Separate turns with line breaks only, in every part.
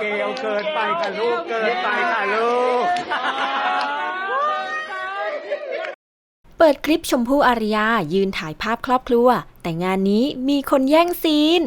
เกลเกินไปค่ะลูกเกินไปค่ะลูก
เปิดคลิปชมพู่อารยายืนถ่ายภาพครอบครัว แต่งานนี้มีคนแย่งซีน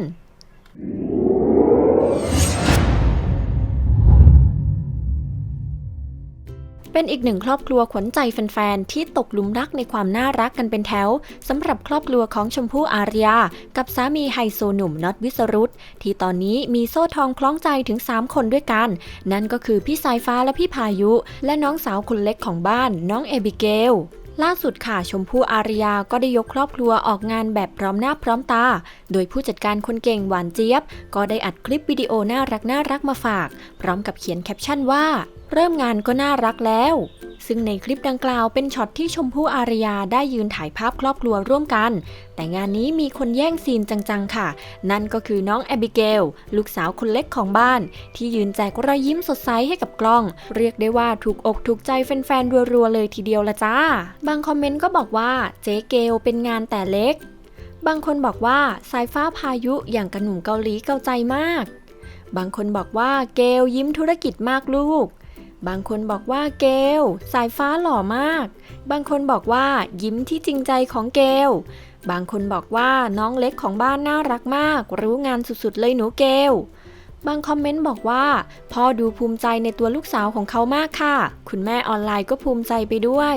เป็นอีกหนึ่งครอบครัวขวัญใจแฟนๆ ที่ตกหลุมรักในความน่ารักกันเป็นแถวสำหรับครอบครัวของชมพู่อารยา กับสามีไฮโซหนุ่มน็อตวิสรุตที่ตอนนี้มีโซ่ทองคล้องใจถึง 3 คนด้วยกัน นั่นก็คือพี่สายฟ้าและพี่พายุ และน้องสาวคนเล็กของบ้านน้องเอบิเกล ล่าสุดค่ะชมพู่อารยาก็ได้ยกครอบครัวออกงานแบบพร้อมหน้าพร้อมตา โดยผู้จัดการคนเก่งหวานเจี๊ยบ ก็ได้อัดคลิปวิดีโอน่ารักน่ารักมาฝาก พร้อมกับเขียนแคปชั่นว่า เริ่มงานก็น่ารักแล้ว ซึ่งในคลิปดังกล่าวเป็นช็อตที่ชมพู่อารยาได้ยืนถ่ายภาพครอบครัวร่วมกัน แต่งานนี้มีคนแย่งซีนจังๆค่ะ นั่นก็คือน้องแอบิเกล ลูกสาวคนเล็กของบ้าน ที่ยืนแจกรอยยิ้มสดใสให้กับกล้อง เรียกได้ว่าถูกอกถูกใจแฟนๆรัวๆเลยทีเดียวละจ้า บางคอมเมนต์ก็บอกว่าเจ๊เกลเป็นงานแต่เล็ก บางคนบอกว่าสายฟ้าพายุอย่างกระหนุ่มเกาหลีเกาใจมาก บางคนบอกว่าเกลยิ้มธุรกิจมากลูก บางคนบอกว่าเกลสายฟ้าหล่อมาก บางคนบอกว่ายิ้มที่จริงใจของเกลบางคนบอกว่าน้องเล็กของบ้านน่ารักมาก รู้งานสุดๆเลยหนูเกลบางคอมเมนต์บอกว่าพ่อดูภูมิใจในตัวลูกสาวของเขามากค่ะ คุณแม่ออนไลน์ก็ภูมิใจไปด้วย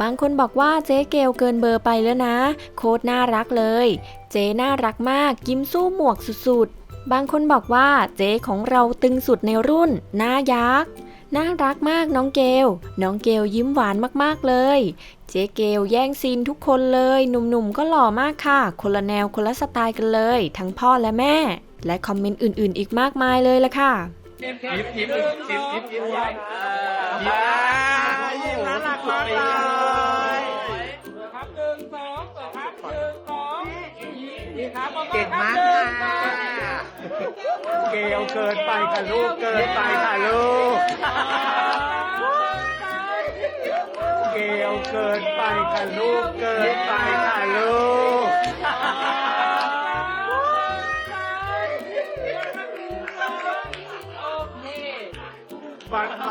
บางคนบอกว่าเจ๊เกลเกินเบอร์ไปแล้วนะ โคตรน่ารักเลย เจ๊น่ารักมากยิ้มสู้หมวกสุดๆ บางคนบอกว่าเจ๊ของเราตึงสุดในรุ่นน้ายักษ์ น่ารักมากน้องเกล น้องเกลยิ้มหวานมากๆเลย เจ๊เกลแย่งซีนทุกคนเลย หนุ่มๆก็หล่อมากค่ะ คนละแนวคนละสไตล์กันเลย ทั้งพ่อและแม่ และคอมเมนต์อื่นๆ อีกมากมายเลยละค่ะ
ยิ้มยิ้มยิ้มยิ้มยิ้มยิ้มยิ้มน่ารักมากเลย
ครับหนึ่งสองครับหนึ่งสอง
เก่งมากค่ะ เกลเกินไปค่ะลูกเกินไปค่ะลูก เกลเกินไปค่ะลูกเกินไปค่ะลูก โอเค บัตร